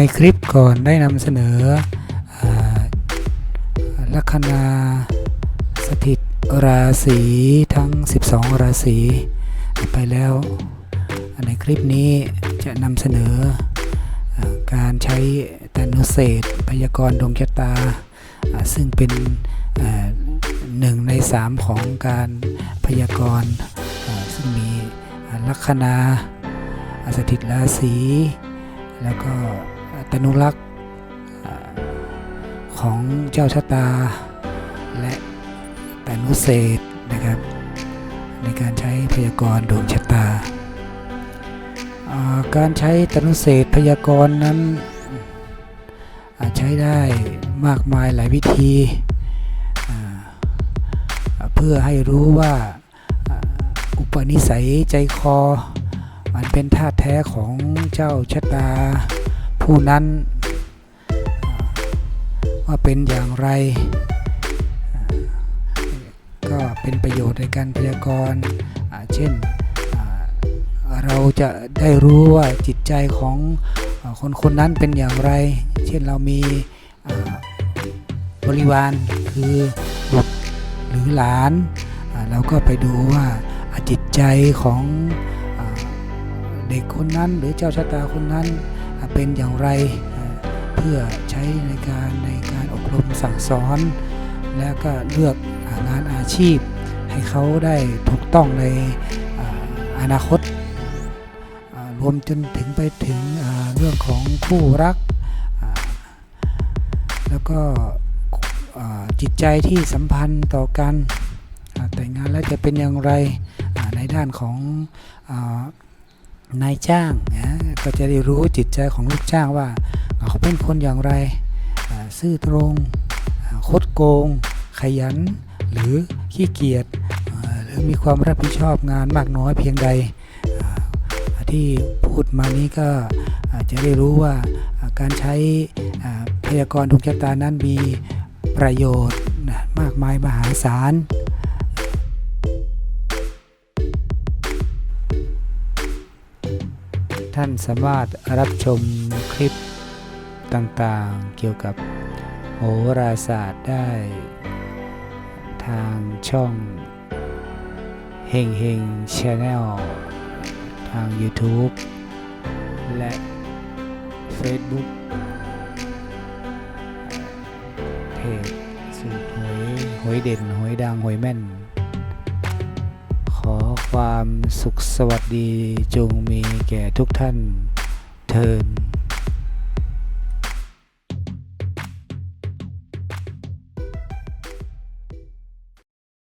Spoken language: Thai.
ในคลิปก่อนได้นำเสนอลัคนาสถิตราศีทั้ง 12 ราศีไปแล้วในคลิปนี้จะนำเสนอการใช้ตนุเศษต์พยากรณ์ดวงชะตา ซึ่งเป็นหนึ่งในสามของการพยากรณ์ซึ่งมีลัคนาสถิตราศีแล้วก็ ตนุรักษ์ของเจ้าชะตา และตนุเศษนะครับ ในการใช้พยากรณ์ดวงชะตา การใช้ตนุเศษพยากรณ์นั้นใช้ได้มากมายหลายวิธี เพื่อให้รู้ว่าอ่าอุปนิสัยใจคอ มันเป็นธาตุแท้ของเจ้าชะตา ผู้นั้น ว่าเป็นอย่างไร ก็เป็นประโยชน์ในการพยากรณ์เช่นเราจะได้รู้ว่าจิตใจของคนคนนั้นเป็นอย่างไร เช่นเรามีบริวารคือบุตรหรือหลาน เราก็ไปดูว่าจิตใจของอเด็กคนนั้นหรือเจ้าชะตาคนนั้น เป็นอย่างไร เพื่อใช้ในการในการอบรมสั่งสอน แล้วก็เลือกงานอาชีพ ให้เขาได้ถูกต้องในอนาคต รวมจนถึงไปถึงเรื่องของคู่รัก แล้วก็จิตใจที่สัมพันธ์ต่อกันแต่งงานแล้วจะเป็นอย่างไรในด้านของอนายจ้างนะ ก็จะได้รู้จิตใจของลูกจ้างว่าเขาเป็นคนอย่างไร ซื่อตรงคดโกง ขยัน หรือขี้เกียจหรือมีความรับผิดชอบงานมากน้อยเพียงใด ที่พูดมานี้ก็จะได้รู้ว่าการใช้พยากรณ์ดวงชะตานั้นมีประโยชน์มากมายมหาศาล ท่านสามารถรับชมคลิปต่างๆ เกี่ยวกับโหราศาสตร์ได้ ทางช่องเฮงเฮงชาแนลทาง YouTube และ Facebook เพจสูตรหวยหวยเด่นหวยดังหวยแม่น ความสุขสวัสดีจงมีแก่ทุกท่านเทิน